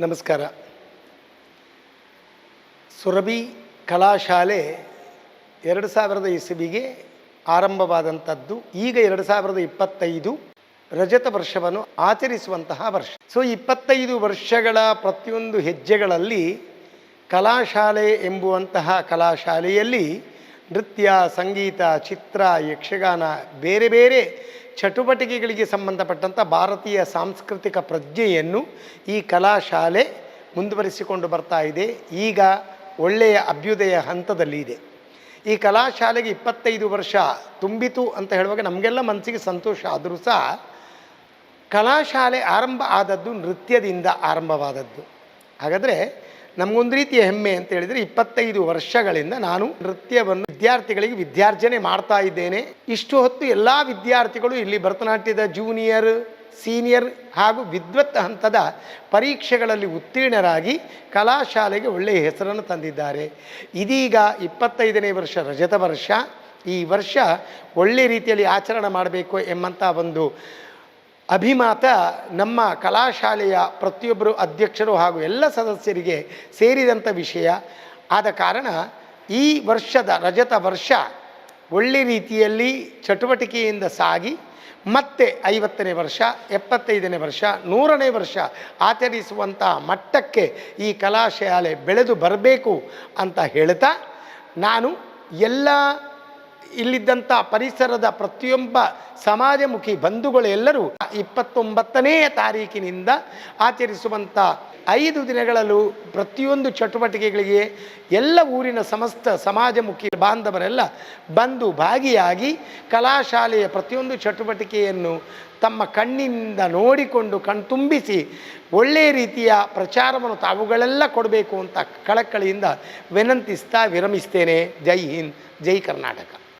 ನಮಸ್ಕಾರ. ಸುರಭಿ ಕಲಾಶಾಲೆ ಎರಡು ಸಾವಿರದ ಇಸವಿಗೆ ಆರಂಭವಾದಂಥದ್ದು, ಈಗ ಎರಡು ಸಾವಿರದ ಇಪ್ಪತ್ತೈದು ರಜತ ವರ್ಷವನ್ನು ಆಚರಿಸುವಂತಹ ವರ್ಷ. ಸೊ ಇಪ್ಪತ್ತೈದು ವರ್ಷಗಳ ಪ್ರತಿಯೊಂದು ಹೆಜ್ಜೆಗಳಲ್ಲಿ ಕಲಾಶಾಲೆ ಎಂಬುವಂತಹ ಕಲಾಶಾಲೆಯಲ್ಲಿ ನೃತ್ಯ, ಸಂಗೀತ, ಚಿತ್ರ, ಯಕ್ಷಗಾನ ಬೇರೆ ಬೇರೆ ಚಟುವಟಿಕೆಗಳಿಗೆ ಸಂಬಂಧಪಟ್ಟಂಥ ಭಾರತೀಯ ಸಾಂಸ್ಕೃತಿಕ ಪ್ರಜ್ಞೆಯನ್ನು ಈ ಕಲಾಶಾಲೆ ಮುಂದುವರಿಸಿಕೊಂಡು ಬರ್ತಾ ಇದೆ. ಈಗ ಒಳ್ಳೆಯ ಅಭ್ಯುದಯ ಹಂತದಲ್ಲಿ ಇದೆ. ಈ ಕಲಾಶಾಲೆಗೆ ಇಪ್ಪತ್ತೈದು ವರ್ಷ ತುಂಬಿತು ಅಂತ ಹೇಳುವಾಗ ನಮಗೆಲ್ಲ ಮನಸ್ಸಿಗೆ ಸಂತೋಷ. ಆದರೂ ಸಹ ಕಲಾಶಾಲೆ ಆರಂಭ ಆದದ್ದು ನೃತ್ಯದಿಂದ ಆರಂಭವಾದದ್ದು. ಹಾಗಾದರೆ ನಮಗೊಂದು ರೀತಿಯ ಹೆಮ್ಮೆ ಅಂತ ಹೇಳಿದರೆ ಇಪ್ಪತ್ತೈದು ವರ್ಷಗಳಿಂದ ನಾನು ನೃತ್ಯವನ್ನು ವಿದ್ಯಾರ್ಥಿಗಳಿಗೆ ವಿದ್ಯಾರ್ಜನೆ ಮಾಡ್ತಾ ಇದ್ದೇನೆ. ಇಷ್ಟು ಹೊತ್ತು ಎಲ್ಲ ವಿದ್ಯಾರ್ಥಿಗಳು ಇಲ್ಲಿ ಭರತನಾಟ್ಯದ ಜೂನಿಯರ್ ಸೀನಿಯರ್ ಹಾಗೂ ವಿದ್ವತ್ ಹಂತದ ಪರೀಕ್ಷೆಗಳಲ್ಲಿ ಉತ್ತೀರ್ಣರಾಗಿ ಕಲಾಶಾಲೆಗೆ ಒಳ್ಳೆಯ ಹೆಸರನ್ನು ತಂದಿದ್ದಾರೆ. ಇದೀಗ ಇಪ್ಪತ್ತೈದನೇ ವರ್ಷ ರಜತ ವರ್ಷ. ಈ ವರ್ಷ ಒಳ್ಳೆ ರೀತಿಯಲ್ಲಿ ಆಚರಣೆ ಮಾಡಬೇಕು ಎಂಬಂಥ ಒಂದು ಅಭಿಮಾತ ನಮ್ಮ ಕಲಾಶಾಲೆಯ ಪ್ರತಿಯೊಬ್ಬರು ಅಧ್ಯಕ್ಷರು ಹಾಗೂ ಎಲ್ಲ ಸದಸ್ಯರಿಗೆ ಸೇರಿದಂಥ ವಿಷಯ. ಆದ ಕಾರಣ ಈ ವರ್ಷದ ರಜತ ವರ್ಷ ಒಳ್ಳೆ ರೀತಿಯಲ್ಲಿ ಚಟುವಟಿಕೆಯಿಂದ ಸಾಗಿ, ಮತ್ತೆ ಐವತ್ತನೇ ವರ್ಷ, ಎಪ್ಪತ್ತೈದನೇ ವರ್ಷ, ನೂರನೇ ವರ್ಷ ಆಚರಿಸುವಂಥ ಮಟ್ಟಕ್ಕೆ ಈ ಕಲಾಶಾಲೆ ಬೆಳೆದು ಬರಬೇಕು ಅಂತ ಹೇಳ್ತಾ ನಾನು ಎಲ್ಲ ಇಲ್ಲಿದ್ದಂಥ ಪರಿಸರದ ಪ್ರತಿಯೊಬ್ಬ ಸಮಾಜಮುಖಿ ಬಂಧುಗಳು ಎಲ್ಲರೂ ಇಪ್ಪತ್ತೊಂಬತ್ತನೇ ತಾರೀಕಿನಿಂದ ಆಚರಿಸುವಂಥ ಐದು ದಿನಗಳಲ್ಲೂ ಪ್ರತಿಯೊಂದು ಚಟುವಟಿಕೆಗಳಿಗೆ ಎಲ್ಲ ಊರಿನ ಸಮಸ್ತ ಸಮಾಜಮುಖಿ ಬಾಂಧವರೆಲ್ಲ ಬಂದು ಭಾಗಿಯಾಗಿ ಕಲಾಶಾಲೆಯ ಪ್ರತಿಯೊಂದು ಚಟುವಟಿಕೆಯನ್ನು ತಮ್ಮ ಕಣ್ಣಿನಿಂದ ನೋಡಿಕೊಂಡು ಕಣ್ತುಂಬಿಸಿ ಒಳ್ಳೆಯ ರೀತಿಯ ಪ್ರಚಾರವನ್ನು ತಾವುಗಳೆಲ್ಲ ಕೊಡಬೇಕು ಅಂತ ಕಳಕಳಿಯಿಂದ ವಿನಂತಿಸ್ತಾ ವಿರಮಿಸ್ತೇನೆ. ಜೈ ಹಿಂದ್, ಜೈ ಕರ್ನಾಟಕ.